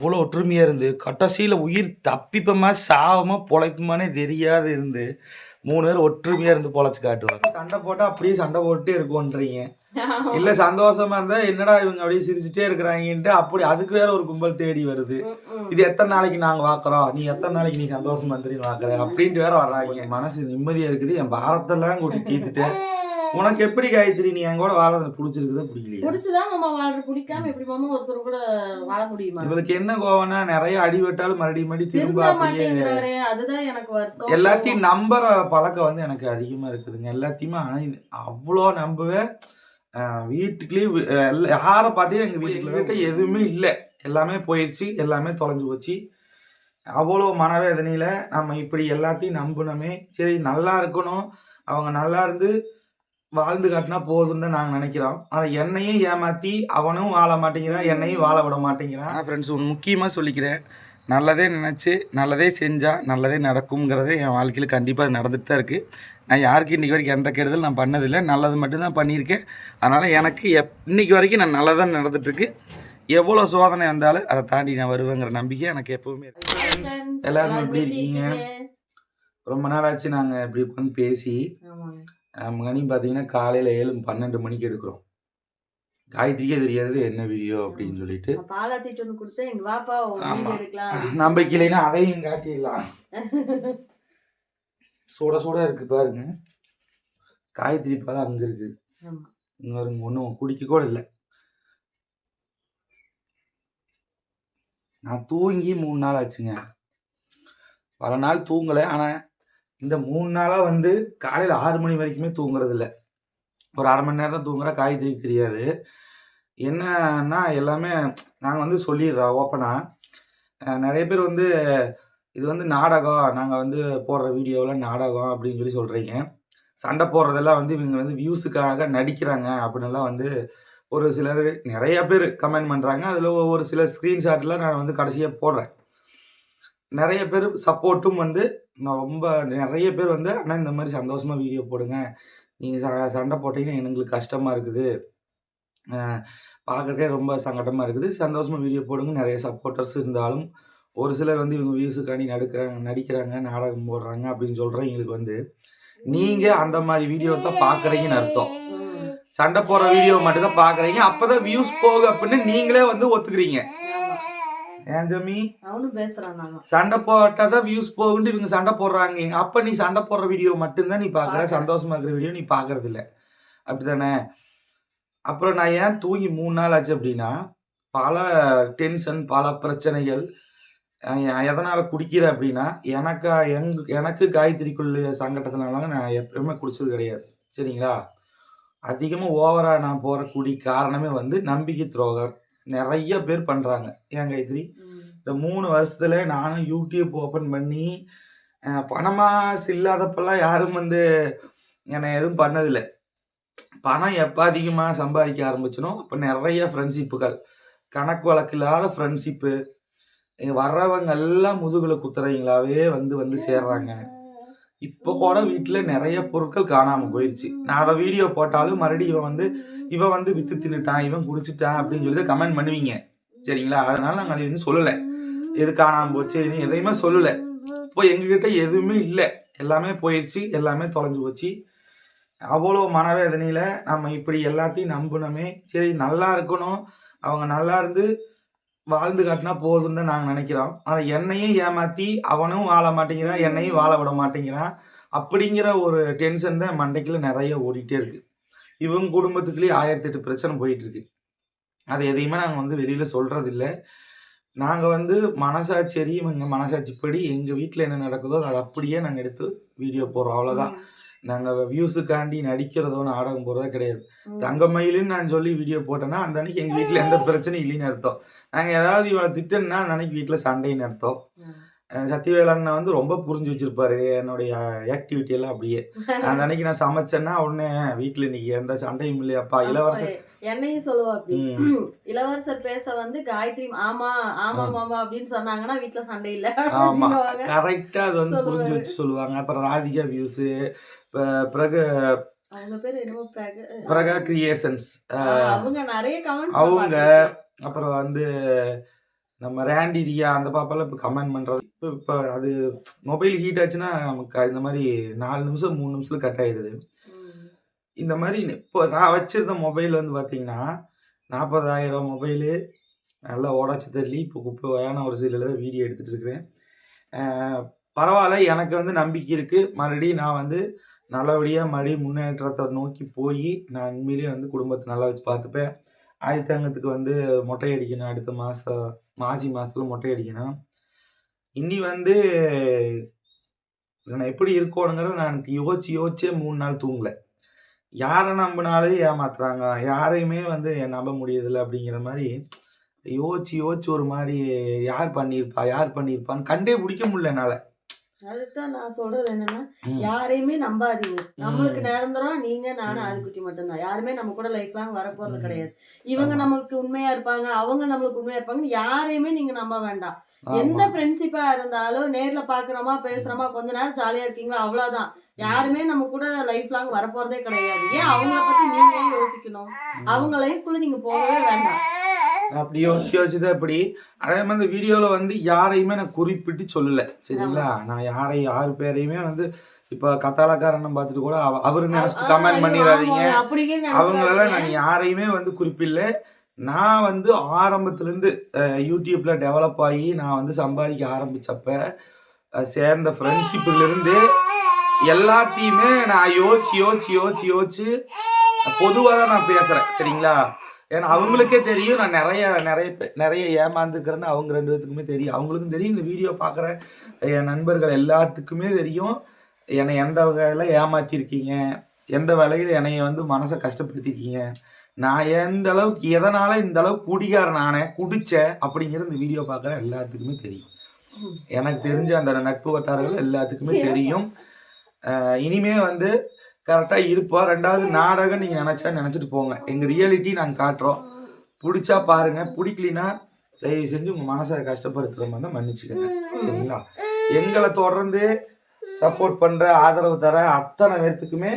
அவ்வளோ ஒற்றுமையாக இருந்து கடைசியில் உயிர் தப்பிப்போமா சாவமா பொழைப்புமானே தெரியாது இருந்து மூணு பேர் ஒற்றுமையாக இருந்து பொழைச்சு காட்டுவாங்க. சண்டை போட்டால் அப்படியே சண்டை போட்டுட்டே இருக்கும்ன்றீங்க. இல்லை சந்தோஷமா இருந்தா என்னடா இவங்க அப்படியே சிரிச்சுட்டே இருக்கிறாங்கன்ட்டு அப்படி அதுக்கு வேற ஒரு கும்பல் தேடி வருது. இது எத்தனை நாளைக்கு நாங்க வாக்குறோம்? நீ எத்தனை நாளைக்கு நீ சந்தோஷமா இருந்து வாக்குற? அப்படின்ட்டு வேற வர்றாங்க. மனசு நிம்மதியா இருக்குது. என் பாரத்தெல்லாம் கூட்டி தீர்த்துட்டேன் உனக்கு எப்படி காயத்ரி? நீ என் கூட வாழறது பிடிச்சிருக்குதா பிடிக்கலையா? புடிச்சுதான் மாமா வாழ்ற பிடிக்காம எப்படி மாமா ஒருத்தர் கூட வாழ முடியுமா? இவளுக்கு என்ன கோவம்னா நிறைய அடி விட்டாலும் மறுபடியும் மறுபடியும் திரும்ப அப்படியே அதுதான் எனக்கு வருத்தம். எல்லாத்தையும் நம்புற பழக்கம் வந்து எனக்கு அதிகமா இருக்குதுங்க. எல்லாத்தையுமே இது அவ்வளோ நம்புவேன் ஆஹ் வீட்டுக்குள்ளேயே யாரை பார்த்தீங்கன்னா எங்க வீட்டுக்குள்ள எதுவுமே இல்லை. எல்லாமே போயிடுச்சு எல்லாமே தொலைஞ்சு போச்சு. அவ்வளோ மனவேதனையில நம்ம இப்படி எல்லாத்தையும் நம்பினோமே. சரி நல்லா இருக்கணும். அவங்க நல்லா இருந்து வாழ்ந்து காட்டினா போதும்னு தான் நாங்கள் நினைக்கிறோம். ஆனால் என்னையும் ஏமாற்றி அவனும் வாழ மாட்டேங்கிறான் என்னையும் வாழ விட மாட்டேங்கிறான். ஆனால் ஃப்ரெண்ட்ஸ் ஒன்று முக்கியமாக சொல்லிக்கிறேன். நல்லதே நினச்சி நல்லதே செஞ்சால் நல்லதே நடக்குங்கிறது என் வாழ்க்கையில் கண்டிப்பாக அது நடந்துட்டு தான் இருக்குது நான் யாருக்கும் இன்றைக்கி வரைக்கும் எந்த கெடுதல் நான் பண்ணதில்லை. நல்லது மட்டும்தான் பண்ணியிருக்கேன். அதனால் எனக்கு எப் இன்னைக்கு வரைக்கும் நான் நல்லதாக நடந்துட்டுருக்கு எவ்வளோ சோதனை வந்தாலும் அதை தாண்டி நான் வருவேங்கிற நம்பிக்கை எனக்கு எப்பவுமே எல்லாரும் எப்படி இருக்கீங்க? ரொம்ப நாள் ஆச்சு நாங்கள் இப்படி உட்காந்து பேசி. மணி பார்த்தீங்கன்னா காலையில் ஏழு பன்னெண்டு மணிக்கு எடுக்கிறோம். காயத்ரிக்கே தெரியாது என்ன வீடியோ அப்படின்னு சொல்லிட்டு. அப்படின்னு நம்பிக்கையிலைன்னா அதையும் காட்டிடலாம். சூட சூட இருக்கு பாருங்க. காயத்ரி பால் அங்கே இருக்கு. பாருங்க ஒன்றும் குடிக்க கூட இல்லை. நான் தூங்கி மூணு நாள் ஆச்சுங்க. பல நாள் தூங்கலை ஆனால் இந்த மூணு நாளாக வந்து காலையில் ஆறு மணி வரைக்குமே தூங்குறது இல்லை ஒரு அரை மணி நேரம் தான் தூங்குற காயத்ரிக்கு தெரியாது. என்னன்னா எல்லாமே நாங்கள் வந்து சொல்லிடுறோம் ஓப்பனாக நிறைய பேர் வந்து இது வந்து நாடகம் நாங்கள் வந்து போடுற வீடியோவில் நாடகம் அப்படின்னு சொல்லி சொல்கிறீங்க சண்டை போடுறதெல்லாம் வந்து இவங்க வந்து வியூஸுக்காக நடிக்கிறாங்க அப்படின்லாம் வந்து ஒரு சிலர் நிறைய பேர் கமெண்ட் பண்ணுறாங்க அதில் ஒரு சில ஸ்க்ரீன்ஷாட்லாம் நான் வந்து கடைசியாக போடுறேன். நிறைய பேர் சப்போர்ட்டும் வந்து நான் ரொம்ப நிறைய பேர் வந்து அண்ணா இந்த மாதிரி சந்தோஷமாக வீடியோ போடுங்க. நீங்கள் ச சண்டை போட்டீங்கன்னா எங்களுக்கு கஷ்டமாக இருக்குது. பார்க்குறக்கே ரொம்ப சங்கடமாக இருக்குது. சந்தோஷமாக வீடியோ போடுங்க. நிறைய சப்போர்ட்டர்ஸ் இருந்தாலும் ஒரு சிலர் வந்து இவங்க வியூஸுக்காண்டி நடுக்கிறாங்க நடிக்கிறாங்க நாடகம் போடுறாங்க அப்படின்னு சொல்கிறவங்களுக்கு வந்து நீங்கள் அந்த மாதிரி வீடியோ தான் பார்க்குறீங்கன்னு அர்த்தம். சண்டை போடுற வீடியோ மட்டும் தான் பார்க்குறீங்க அப்போ தான் வியூஸ் போகும் அப்படின்னு நீங்களே வந்து ஒத்துக்கிறீங்க. ஏன் ஜமி அவனும் பேசுறான் சண்டை போட்டால் தான் வியூஸ் போகுன்ட்டு இவங்க சண்டை போடுறாங்க. அப்போ நீ சண்டை போடுற வீடியோ மட்டும்தான் நீ பார்க்குற பார்க்கறேன். சந்தோஷமா இருக்கிற வீடியோ நீ பார்க்கறது இல்ல அப்படிதானே அப்புறம் நான் ஏன் தூங்கி மூணு நாள் ஆச்சு அப்படின்னா பல டென்ஷன் பல பிரச்சனைகள் எதனால் குடிக்கிறேன் அப்படின்னா எனக்கு எங் எனக்கு காயத்ரிக்குள்ள சங்கட்டத்தினால நான் எப்பயுமே குடிச்சது கிடையாது. சரிங்களா? அதிகமாக ஓவராக நான் போகிற குடி காரணமே வந்து நம்பிக்கை துரோகம். நிறைய பேர் பண்ணுறாங்க ஏன் காயத்ரி? ம். இந்த மூணு வருஷத்துல நானும் யூடியூப் ஓப்பன் பண்ணி அஹ், பணமாசு இல்லாதப்பெல்லாம் யாரும் வந்து என்னை எதுவும் பண்ணதில்லை. பணம் எப்போ அதிகமாக சம்பாதிக்க ஆரம்பிச்சனோ அப்போ நிறைய ஃப்ரெண்ட்ஷிப்புகள் கணக்கு வழக்கு இல்லாத ஃப்ரெண்ட்ஷிப்பு வர்றவங்க எல்லாம் முதுகில் குத்துறவங்களாவே வந்து வந்து சேர்றாங்க. இப்போ கூட வீட்டில் நிறைய பொருட்கள் காணாமல் போயிடுச்சு நான் அதை வீடியோ போட்டாலும் மறுபடியும் இவன் வந்து இவன் வந்து வித்து தின்னுட்டான் இவன் குடிச்சிட்டான் அப்படின்னு சொல்லி கமெண்ட் பண்ணுவீங்க. சரிங்களா? அதனால நாங்கள் அதை வந்து சொல்லலை. எது காணாமல் போச்சு இனி எதையுமே சொல்லலை. இப்போ எங்ககிட்ட எதுவுமே இல்லை. எல்லாமே போயிடுச்சு எல்லாமே தொலைஞ்சு போச்சு. அவ்வளோ மனவேதனையில் நம்ம இப்படி எல்லாத்தையும் நம்பினோமே. சரி நல்லா இருக்கணும். அவங்க நல்லா இருந்து வாழ்ந்து காட்டினா போதும்னு தான் நாங்கள் நினைக்கிறோம். ஆனால் என்னையும் ஏமாற்றி அவனும் வாழ மாட்டேங்கிறான் என்னையும் வாழ விட மாட்டேங்கிறான் அப்படிங்கிற ஒரு டென்ஷன் தான் மண்டைக்குள்ள நிறைய ஓடிட்டே இருக்கு. இவங்க குடும்பத்துக்குள்ளேயே ஆயிரத்தி எட்டு பிரச்சனை போயிட்டு இருக்கு அது எதையுமே நாங்கள் வந்து வெளியில் சொல்கிறதில்ல நாங்கள் வந்து மனசாட்சி இவங்க மனசாட்சிப்படி எங்கள் வீட்டில் என்ன நடக்குதோ அதை அப்படியே நாங்கள் எடுத்து வீடியோ போடுறோம். அவ்வளோதான் நாங்கள் வியூஸுக்காண்டி நடிக்கிறதோ நாடகம் போகிறதோ கிடையாது. தங்கமயிலுன்னு நான் சொல்லி வீடியோ போட்டேன்னா அந்த அன்னைக்கு எங்கள் வீட்டில் எந்த பிரச்சனையும் இல்லைன்னு அர்த்தம். நாங்கள் ஏதாவது இவனை திட்டன்னா அன்னைக்கு வீட்டில் சண்டைன்னு அர்த்தம் ம். அஹ் சத்தியவேலண்ணா வந்து ரொம்ப புரிஞ்சு வச்சிருப்பாரு என்னுடைய ஆக்டிவிட்டி எல்லாம் அப்படியே அந்த அன்னைக்கு நான் சமைச்சேன்னா உடனே வீட்டில் இன்னைக்கு எந்த சண்டையும் இல்லையாப்பா இளவரசர் என்னையும் சொல்லுவா அப்படி. இளவரசர் பேச வந்து காயத்ரி ஆமா ஆமா. மாமா அப்படின்னு சொன்னாங்கன்னா வீட்ல சண்டை இல்ல ஆமா. கரெக்டா அது வந்து புரிஞ்சு. வச்சு சொல்லுவாங்க அப்புறம் ராதிகா வியூஸ் பிறகு அவங்க பேர் என்னமோ பிரக கிரியேஷன்ஸ் அவங்க நிறைய கமெண்ட்ஸ் அவங்க அப்புறம் வந்து நம்ம ரேண்டி ரியா அந்த பாப்பாலாம் இப்போ கமெண்ட் பண்ணுறது இப்போ இப்போ அது மொபைல் ஹீட் ஆச்சுன்னா நமக்கு இந்த மாதிரி நாலு நிமிஷம் மூணு நிமிஷத்தில் கட் ஆயிடுது. இந்த மாதிரி இப்போ நான் வச்சுருந்த மொபைல் வந்து பார்த்தீங்கன்னா நாற்பதாயிரம் மொபைலு நல்லா ஓடாச்சு தள்ளி இப்போ குப்பையான ஒரு சில தான் வீடியோ எடுத்துகிட்டு இருக்கிறேன். பரவாயில்ல எனக்கு வந்து நம்பிக்கை இருக்குது மறுபடியும் நான் வந்து நல்லபடியாக மறுபடியும் முன்னேற்றத்தை நோக்கி போய் நான் உண்மையிலேயே வந்து குடும்பத்தை நல்லா வச்சு பார்த்துப்பேன். ஆயுத்தங்கத்துக்கு வந்து மொட்டை அடிக்கணும் அடுத்த மாதம் மாசி மாதத்தில் மொட்டை அடிக்கணும் இனி வந்து நான் எப்படி இருக்கணுங்கிறத நான் எனக்கு யோசிச்சு யோசிச்சே மூணு நாள் தூங்கலை. யாரை நம்பினாலும் ஏமாத்துறாங்க. யாரையுமே வந்து நம்ப முடியதில்லை அப்படிங்கிற மாதிரி யோசிச்சு யோசிச்சு ஒரு மாதிரி யார் பண்ணியிருப்பா? யார் பண்ணியிருப்பான்னு கண்டே பிடிக்க முடியல என்னால். அதுதான் நான் சொல்றது என்னன்னா. யாரையுமே நம்பாதீங்க. நம்மளுக்கு. நிரந்தரம் நீங்க நானும். ஆதிக்குட்டி மட்டும்தான். யாருமே நம்ம கூட லைஃப் லாங் வரப்போறது கிடையாது. இவங்க நமக்கு உண்மையா இருப்பாங்க அவங்க நம்மளுக்கு உண்மையா இருப்பாங்க யாரையுமே நீங்க நம்ப வேண்டாம். எந்த ஃப்ரெண்ட்ஷிப்பா இருந்தாலும் நேர்ல பாக்குறோமா பேசுறோமா கொஞ்ச நேரம் ஜாலியா இருக்கீங்களா அவ்வளவுதான். யாருமே நம்ம கூட லைஃப் லாங் வரப்போறதே கிடையாது. ஏன் அவங்கள பத்தி நீங்க யோசிக்கணும்? அவங்க லைஃப்குள்ள நீங்க போகவே வேண்டாம். அப்படி யோசிச்சு யோசிச்சு தான் இப்படி. அதே மாதிரி இந்த வீடியோவில் வந்து யாரையுமே நான் குறிப்பிட்டு சொல்லலை. சரிங்களா? நான் யாரை யார் பேரையுமே வந்து இப்போ கத்தாலக்காரனை பார்த்துட்டு கூட அவ- அவரு நினச்சிட்டு கமெண்ட் பண்ணிடாதீங்க அவங்களால. நான் யாரையுமே வந்து குறிப்பிடல. நான் வந்து ஆரம்பத்துலேருந்து யூடியூப்ல டெவலப் ஆகி நான் வந்து சம்பாதிக்க ஆரம்பிச்சப்ப அஹ், சேர்ந்த ஃப்ரெண்ட்ஷிப்லேருந்து எல்லாத்தையுமே நான் யோசிச்சு யோசிச்சு யோசிச்சு யோசிச்சு பொதுவாக தான் நான் பேசுகிறேன் சரிங்களா? ஏன்னா அவங்களுக்கே தெரியும். நான் நிறைய நிறைய நிறைய ஏமாந்துக்கிறேன்னு அவங்க ரெண்டு பேத்துக்குமே தெரியும். அவங்களுக்கும் தெரியும். இந்த வீடியோ பார்க்குற என் நண்பர்கள் எல்லாத்துக்குமே தெரியும். என்னை எந்த வகையில் ஏமாத்திருக்கீங்க? எந்த வேலையில் என்னைய வந்து மனசை கஷ்டப்படுத்திருக்கீங்க? நான் எந்த அளவுக்கு எதனால இந்த அளவுக்கு குடிகாரன் நானே குடிச்சேன் அப்படிங்கிற இந்த வீடியோ பார்க்குற எல்லாத்துக்குமே தெரியும். எனக்கு தெரிஞ்ச அந்த நட்பு வட்டாரங்கள் எல்லாத்துக்குமே தெரியும். இனிமே வந்து கரெக்டாக இருப்போம் ரெண்டாவது நாடகம் நீங்கள் நினச்சா நினச்சிட்டு போங்க. எங்கள் ரியாலிட்டி நாங்கள் காட்டுறோம். பிடிச்சா பாருங்க. பிடிக்கலினா தயவு செஞ்சு உங்கள் மனசை கஷ்டப்படுத்துகிற மாதிரி மன்னிச்சுக்கோங்க. சரிங்களா? எங்களை தொடர்ந்து சப்போர்ட் பண்ணுற ஆதரவு தர அத்தனை பேர்த்துக்குமே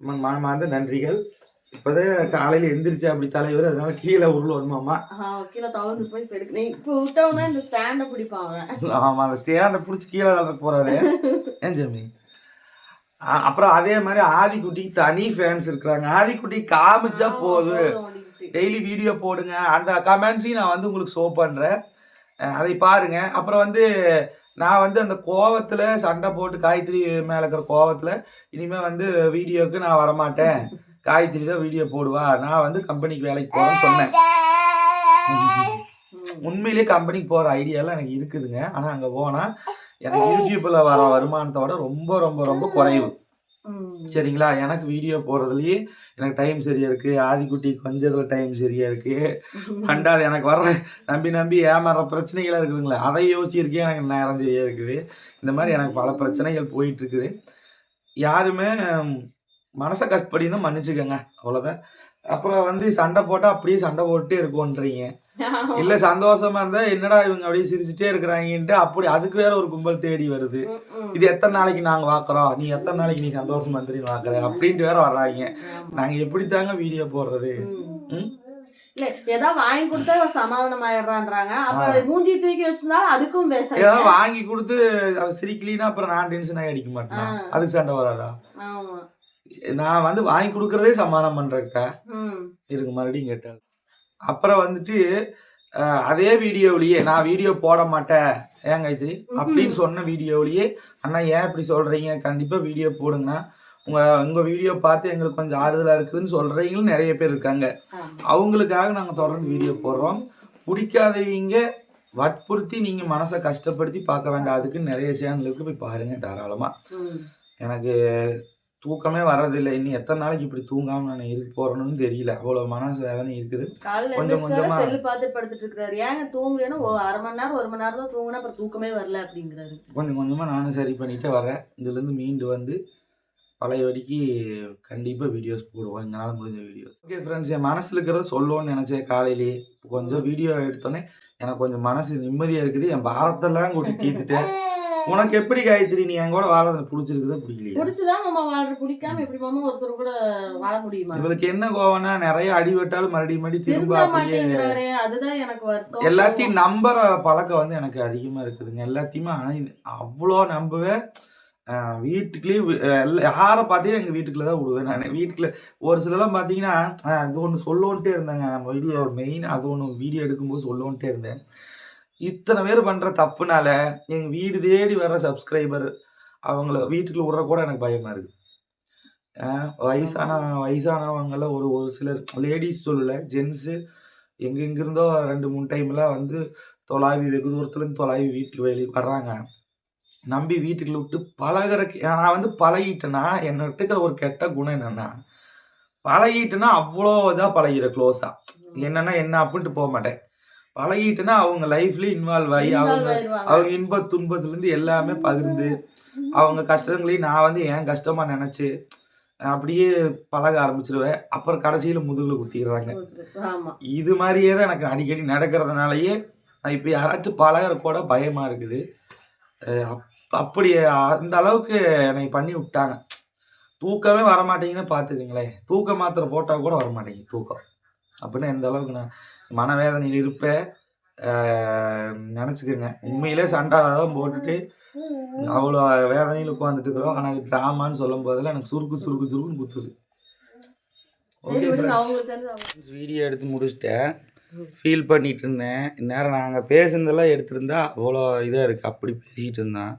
மனமார்ந்த நன்றிகள். இப்போதான் காலையில் எந்திரிச்சு அப்படி தலைவர் அதனால கீழே உருளுவோமாமா ஆஹ் கீழே தவறு போய் இப்ப விட்டவனா இந்த ஸ்டாண்ட ஆமாம் அந்த ஸ்டேண்டை பிடிச்சி கீழே தள்ள போகிறாரு ஏன் ஜமி அப்புறம் அதே மாதிரி ஆதிக்குட்டிக்கு தனி ஃபேன்ஸ் இருக்கிறாங்க. ஆதிக்குட்டி காமிச்சா போதும். டெய்லி வீடியோ போடுங்க. அந்த கமெண்ட்ஸையும் நான் வந்து உங்களுக்கு ஷோ பண்ணுறேன் அதை பாருங்க. அப்புறம் வந்து நான் வந்து அந்த கோவத்தில் சண்டை போட்டு காயத்ரி மேலே இருக்கிற கோவத்தில் இனிமேல் வந்து வீடியோக்கு நான் வரமாட்டேன். காயத்ரி தான் வீடியோ போடுவா. நான் வந்து கம்பெனிக்கு வேலைக்கு போகிறேன்னு சொன்னேன். உண்மையிலேயே கம்பெனிக்கு போகிற ஐடியாலாம் எனக்கு இருக்குதுங்க. ஆனால் அங்கே போனால் எனக்கு யூடியூப்பில் வர வருமானத்தோட ரொம்ப ரொம்ப ரொம்ப குறைவு. சரிங்களா? எனக்கு வீடியோ போடுறதுலயே எனக்கு டைம் சரியா இருக்கு. ஆதிக்குட்டி கொஞ்சத்துல டைம் சரியா இருக்கு. பண்டாது எனக்கு வர்ற நம்பி நம்பி ஏமாற பிரச்சனைகளா இருக்குதுங்களா. அதை யோசிச்சிருக்கே எனக்கு நேரம் சரியா இருக்குது. இந்த மாதிரி எனக்கு பல பிரச்சனைகள் போயிட்டு இருக்குது. யாருமே மனசை கஷ்டப்படி தான் மன்னிச்சுக்கோங்க. அவ்வளோதான் அப்புறம் வந்து சண்டை போட்டால் அப்படியே சண்டை போட்டுட்டே இருக்கும்ன்றீங்க. இல்லை சந்தோஷமா இருந்தா என்னடா இவங்க அப்படியே சிரிச்சுட்டே இருக்கிறாங்கன்ட்டு அப்படி அதுக்கு வேற ஒரு கும்பல் தேடி வருது. இது எத்தனை நாளைக்கு நாங்க வாக்குறோம் நீ எத்தனை நாளைக்கு நீ சந்தோஷம் வந்துட்டு வாக்குற அப்படின்ட்டு வேற வர்றாங்க. நாங்க எப்படி தாங்க வீடியோ போடுறது ஏதாவது வாங்கி கொடுத்தா சமாதானம் ஆயிடுறான்றாங்க அப்ப மூஞ்சி தூக்கி வச்சிருந்தாலும் அதுக்கும் ஏதாவது வாங்கி கொடுத்து சிரிக்கலினா அப்புறம் நான் டென்ஷன் ஆகி அடிக்க மாட்டேன். அதுக்கு சண்டை வராதா? ஆமா. நான் வந்து வாங்கி கொடுக்கறதே சமாதானம் பண்றதுக்கா ம். இருக்கு மறுபடியும் கேட்டாங்க அப்புறம் வந்துட்டு அதே வீடியோவிலேயே நான் வீடியோ போட மாட்டேன் ஏங்க இது அப்படின்னு சொன்ன வீடியோவிலேயே அண்ணா ஏன் இப்படி சொல்றீங்க? கண்டிப்பா வீடியோ போடுங்கண்ணா. உங்க உங்க வீடியோ பார்த்து எங்களுக்கு கொஞ்சம் ஆறுதலா இருக்குதுன்னு சொல்றீங்களும் நிறைய பேர் இருக்காங்க. அவங்களுக்காக நாங்க தொடர்ந்து வீடியோ போடுறோம். பிடிக்காதவங்க வற்புறுத்தி நீங்க மனசை கஷ்டப்படுத்தி பார்க்க வேண்டாம். அதுக்கு நிறைய சேனலுக்கு போய் பாருங்க தாராளமா. எனக்கு தூக்கமே வர்றதில்லை. இன்னும் எத்தனை நாளைக்கு இப்படி தூங்காம நான் இருக்க போறேன்னு தெரியல. அவ்வளவு மனசு வேதனை இருக்குது. கொஞ்சம் கொஞ்சமா. செல்லு பார்த்துட்டு படுத்துட்டு இருக்காரு ஏங்க தூங்குவேன்னா ஒரு அரை மணி நேரம் ஒரு மணி நேரம் தான் தூங்குனா அப்புறம் தூக்கமே வரல அப்படிங்கிறாரு. கொஞ்சம் கொஞ்சமா நானும் சரி பண்ணிட்டே வரேன். இதுல இருந்து மீண்டு வந்து பழைய வடிக்கு கண்டிப்பா வீடியோஸ் போடுவோம். எங்களால் முடிஞ்ச வீடியோஸ் ஓகே ஃப்ரெண்ட்ஸ் என் மனசுல இருக்கிறத சொல்லுவோன்னு நினைச்சேன் காலையிலேயே கொஞ்சம் வீடியோ எடுத்தோன்னே எனக்கு கொஞ்சம் மனசு நிம்மதியா இருக்குது. என் பாரத்தெல்லாம் கூட்டி தீர்த்துட்டேன். உனக்கு எப்படி காயத்ரி? நீ என் கூட வாழறது பிடிச்சிருக்குதா பிடிக்கலையா? பிடிச்சுதான் மாமா வாழ்ற பிடிக்காம எப்படி மாமா ஒருத்தர் கூட வாழ முடியுமா? இவளுக்கு என்ன கோவம்னா நிறைய அடி வெட்டாலும் மறுபடியும் மறுபடியும் திரும்ப அதுதான் எனக்கு வருத்தம். எல்லாத்தையும் நம்புற பழக்கம் வந்து எனக்கு அதிகமா இருக்குதுங்க. எல்லாத்தையுமே அவ்வளோ நம்புவேன். ஆஹ் வீட்டுக்குள்ளேயே யாரை பார்த்தே எங்கள் வீட்டுக்குள்ள தான் விடுவேன் நான். வீட்டுக்குள்ள ஒரு சிலலாம் பார்த்தீங்கன்னா இது ஒன்று சொல்லோன்ட்டே இருந்தேங்க. வீடியோ மெயின் அது ஒன்று வீடியோ எடுக்கும்போது சொல்லோன்ட்டே இருந்தேன். இத்தனை பேர் பண்ணுற தப்புனால எங்கள் வீடு தேடி வர சப்ஸ்கிரைபர் அவங்கள வீட்டுக்குள்ள விட்ற கூட எனக்கு பயமாக இருக்குது வயசான வயசானவங்கள ஒரு ஒரு சிலர் லேடிஸ் சொல்லல ஜென்ஸு எங்கெங்கிருந்தோ ரெண்டு மூணு டைம்லாம் வந்து தொலாவி வெகு தூரத்துலேருந்து தொலாவி வீட்டுக்கு வெளியே வர்றாங்க. நம்பி வீட்டுக்குள்ள விட்டு பழகுறக்கு நான் வந்து பழகிட்டேன்னா என்னகிட்ட இருக்கிற ஒரு கெட்ட குணம் என்னன்னா பழகிட்டேன்னா அவ்வளோ இதாக பழகிற க்ளோஸாக என்னன்னா என்ன அப்படின்ட்டு போக மாட்டேன். பழகிட்டேன்னா அவங்க லைஃப்லேயே இன்வால்வ் ஆகி அவங்க. அவங்க இன்ப துன்பத்துலேருந்து எல்லாமே பகிர்ந்து அவங்க கஷ்டங்களையும் நான் வந்து ஏன் கஷ்டமா நினைச்சு அப்படியே பழக ஆரம்பிச்சிருவேன். அப்புறம் கடைசியில முதுகுல குத்திடுறாங்க. இது மாதிரியே தான் எனக்கு அடிக்கடி நடக்கிறதுனாலயே நான் இப்போ யாராச்சும் பழகுற கூட பயமா இருக்குது. அப்படி அந்த அளவுக்கு என்னை பண்ணி விட்டாங்க. தூக்கமே வர மாட்டேங்குன்னு பார்த்துக்குங்களேன் தூக்க மாத்திரை போட்டால் கூட வர மாட்டேங்குது தூக்கம். அப்படின்னா எந்த அளவுக்கு நான் மனவேதனையில் இருப்பேன் நினச்சிக்கோங்க. உண்மையிலே சண்டை தான் போட்டுட்டு அவ்வளோ வேதனையில் உட்காந்துட்டு இருக்கிறோம். ஆனால் அது ட்ராமான்னு சொல்லும் போதெல்லாம் எனக்கு சுருக்கு சுருக்கு சுருக்குன்னு குத்துது. சரி ஓகே வீடியோ எடுத்து முடிச்சிட்டேன். ஃபீல் பண்ணிட்டு இருந்தேன். இந்நேரம் நாங்கள் பேசுனதெல்லாம் எடுத்திருந்தா அவ்வளோ இதாக இருக்குது அப்படி பேசிகிட்டு இருந்தான்.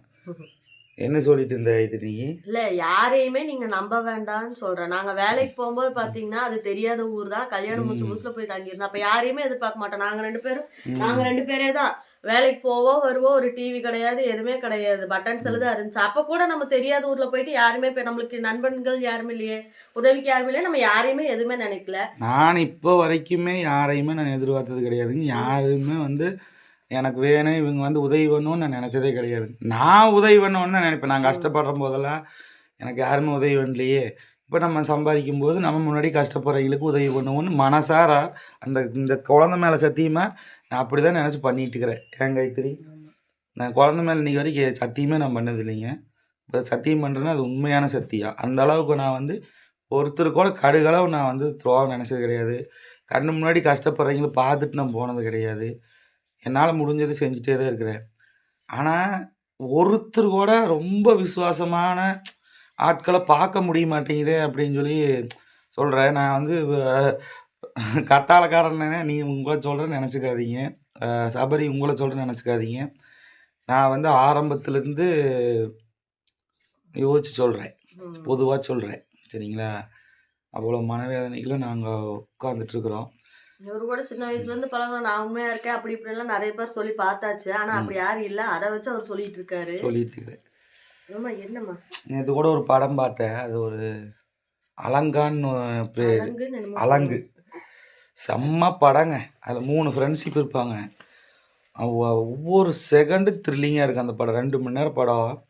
என்ன சொல்லிட்டு இருந்த இது நீ? இல்ல யாரையுமே நீங்க நம்ப வேண்டாம்னு சொல்றேன். நாங்க வேலைக்கு போகும்போது பாத்தீங்கன்னா அது தெரியாத ஊர் தான். கல்யாணம் முடிச்சு. புதுசுல போய் தங்கியிருந்தோம். அப்ப யாரையுமே எதிர்பார்க்க மாட்டோம். நாங்க ரெண்டு பேரும் நாங்க ரெண்டு பேரே தான். வேலைக்கு போவோம் வருவோம் ஒரு டிவி கிடையாது எதுவுமே கிடையாது. பட்டன் செல்லு தான் இருந்துச்சு. அப்ப கூட நம்ம தெரியாத ஊர்ல போயிட்டு யாருமே இப்ப நம்மளுக்கு நண்பன்கள் யாருமே இல்லையே உதவிக்கு யாருமே இல்லையே நம்ம யாரையுமே எதுவுமே நினைக்கல. நான் இப்போ வரைக்குமே யாரையுமே நான் எதிர்பார்த்தது கிடையாதுங்க. யாருமே வந்து எனக்கு வேணும் இவங்க வந்து உதவி பண்ணணும்னு நான் நினச்சதே கிடையாது. நான் உதவி பண்ணணும்னு தான் நினைப்பேன். நான் கஷ்டப்படுற போதெல்லாம் எனக்கு யாருமே உதவி பண்ணலையே. இப்போ நம்ம சம்பாதிக்கும் போது நம்ம முன்னாடி கஷ்டப்படுறவங்களுக்கு உதவி பண்ணுவோம்னு மனசார அந்த இந்த குழந்தை மேலே சத்தியமாக நான் அப்படி தான் நினச்சி பண்ணிகிட்டு இருக்கிறேன். ஏன் கைத்திரி நான் குழந்தை மேலே இன்றைக்கி வரைக்கும் சத்தியமே நான் பண்ணது இல்லைங்க. இப்போ சத்தியம் பண்ணுறேன்னா அது உண்மையான சத்தியம் அந்த அளவுக்கு நான் வந்து ஒருத்தர் கூட கடுகளவு நான் வந்து துரோகம் நினச்சது கிடையாது. கண்ணு முன்னாடி கஷ்டப்படுறவங்கள பார்த்துட்டு நான் போனது கிடையாது. என்னால் முடிஞ்சது செஞ்சுட்டே தான் இருக்கிறேன். ஆனால் ஒருத்தர் கூட ரொம்ப விசுவாசமான ஆட்களை பார்க்க முடிய மாட்டேங்குதே அப்படின்னு சொல்லி சொல்கிறேன் நான் வந்து அஹ், கத்தாழக்காரன் நீ உங்களை சொல்கிறேன்னு நினச்சிக்காதீங்க. சபரி உங்களை சொல்கிறேன்னு நினச்சிக்காதீங்க. நான் வந்து ஆரம்பத்துலேருந்து யோசிச்சு சொல்கிறேன். பொதுவாக சொல்கிறேன் சரிங்களா? அவ்வளோ மனவேதனைகளும் நாங்கள் உட்காந்துட்டு இருக்கிறோம். இவரு கூட சின்ன வயசுல இருந்து பழகுன நான் உண்மையா இருக்கேன் அப்படி இப்படி எல்லாம் நிறைய பேர் சொல்லி பார்த்தாச்சு. ஆனா அப்படி யாரும் இல்ல. அதை வச்சு அவர் சொல்லிட்டு இருக்காரு. சொல்லிட்டு இருக்கிறேன் ஆமா என்னம்மா? நேற்று கூட ஒரு படம் பார்த்தேன். அது ஒரு அலங்கான்னு பேர். அலங்கு. செம்ம படங்க. அதில் மூணு ஃப்ரெண்ட்ஷிப் இருப்பாங்க. அவ- ஒவ்வொரு செகண்டு த்ரில்லிங்காக இருக்குது அந்த படம். ரெண்டு மணி நேரம் படம்.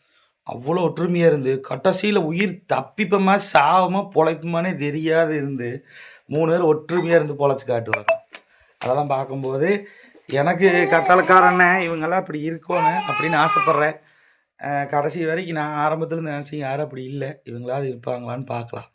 அவ்வளோ ஒற்றுமையாக இருந்து கடைசியில் உயிர் தப்பிப்போமா சாவமா பொழைப்புமானே தெரியாது இருந்து மூணு பேர் ஒற்றுமையாக இருந்து பொழைச்சி காட்டுவாங்க அதெல்லாம் பார்க்கும்போது எனக்கு கத்தலக்காரண்ணே இவங்கெல்லாம் இப்படி இருக்கோன்னு அப்படின்னு ஆசைப்பட்றேன். கடைசி வரைக்கும் நான் ஆரம்பத்துலேருந்து நினச்சி யாரும் அப்படி இல்லை. இவங்களாவது இருப்பாங்களான்னு பார்க்கலாம்.